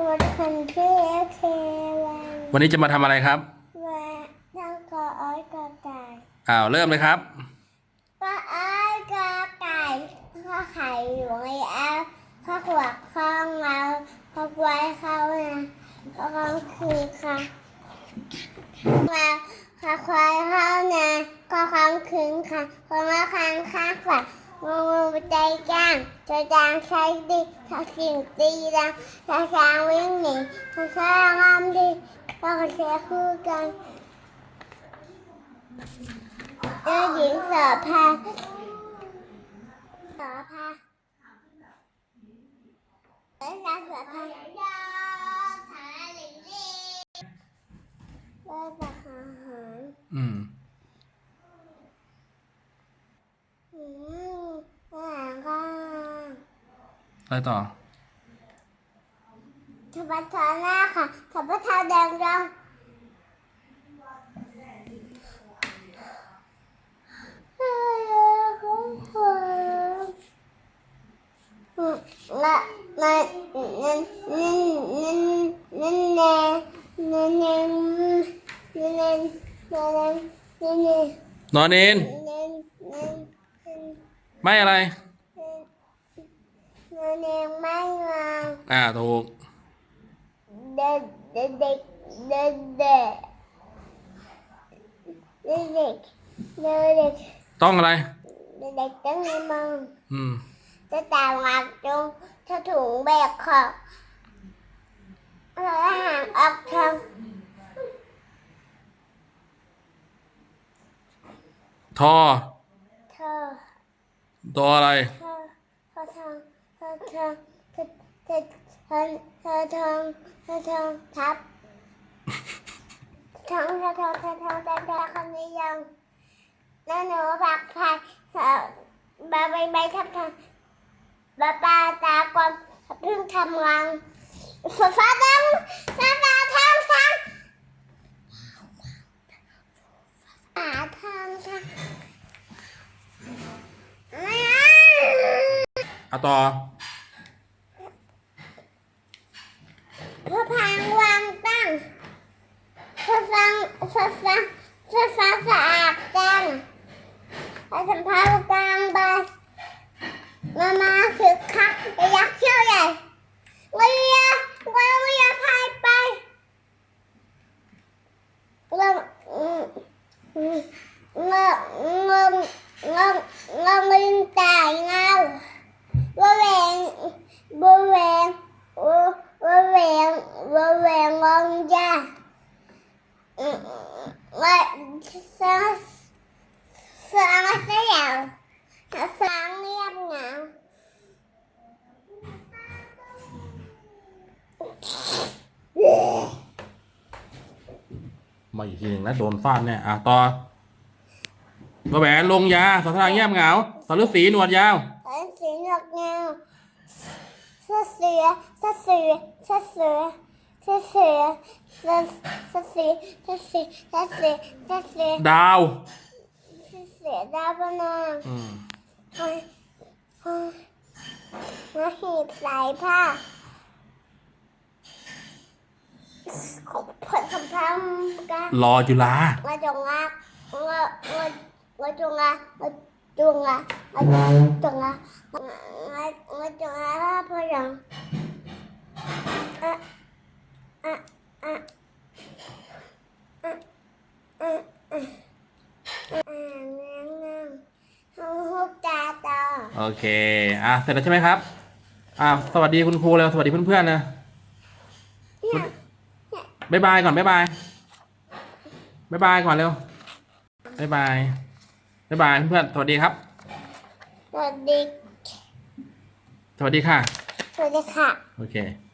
ตัวคนที่เทวันวันนี้จะมาทำอะไรครับว่าต้องก็อ้อยกระต่ายอ้าวเริ่มเลยครับก็อ้อยกระต่ายข้อไข่อยู่ในแอปข้อขวดข้องเราข้อไว้เข้านะข้อกองคือค่ะมาข้อควายเข้านะข้อคองคืนค่ะข้อมาค้างข้างฝา งูงูใจจ้างจะจางใช้ดีถ้าสิ่งตีดังถ้าช้างวิ่งหนีถ้าช้างงามดีก็เสียคู่กันเจ้าหญิงเสือพาเสือพาเอ้ยนางเสือพาเลิกจากอาหารอืม อืมอาหารก็ อะไร ต่อทับปะทาหน้าค่ะทับปะทาแดงดำละละนั่นนั่นนั่นนั่นแน่นั่นแน่นั่นแน่นั่นแน่นั่นแน่นอนเองนั่นนั่นไม่อะไร นั่นเองไม่มาอ่าถูกเด็กเด็กเด็กเด็กเด็กเด็กเด็กเด็กเด็กต้องอะไรเด็กเด็กตั้งในมืออืมจะตามงานจงถ้าถุงแบกของแล้วห่างออกทางทอเธอตัวอะไรเธอเธอทาง เธองเธอเธอเธอเธอทางเธอทางทับทางเธอทางเธอทางแต่แต่คำนี้ยังแล้วหนูผักพายบาใบใบทับทางบาปาตากลมเพิ่งทำงานฟ้าฟ้าดังฟ้าฟ้าทางทางหาทางทาง เอาต่อ พังวางตั้งพระฟังพระฟังพระฟังสะอาดจังพระสัมภาระกลางใบมามาคือคักยักษ์เชี่ยวใหญ่เรียเรียเรียพายไปเริ่มอืมอืมเงาเงาเงาเงาลิงตายเงาว่าแหวงบัวแหวง ว่าแหวงว่าแหวงงองจ้าอืม สางสร้างเสียงสร้างเงียบเงามาอีกทีหนึ่งนะโดนฟาดแน่อะต่อมาแหวนลงยาสอทางเงียบเหงาสอฤาษีหนวดยาวไอ้สีหนวกเงาเสื้อเสือเสื้อเสือเสื้อ เสียเสียเสียเสียเสียเสียดาวเสียดาวบ้านมาหีบสายผ้าผลสัมพันธ์กันรอจุฬาว่าจงรักว่าว่าว่าจงรักว่าจงรักว่าจงรักว่าจงรักพ่อจัง โอเค อะ เสร็จแล้วใช่ไหมครับ อะ สวัสดีคุณครูแล้วสวัสดีเพื่อนๆนะเนี่ยบ๊ายบายก่อนบ๊ายบายบ๊ายบายก่อนเร็วบ๊ายบายบ๊ายบายเพื่อนๆสวัสดีครับ สวัสดี สวัสดีค่ะ สวัสดีค่ะ โอเค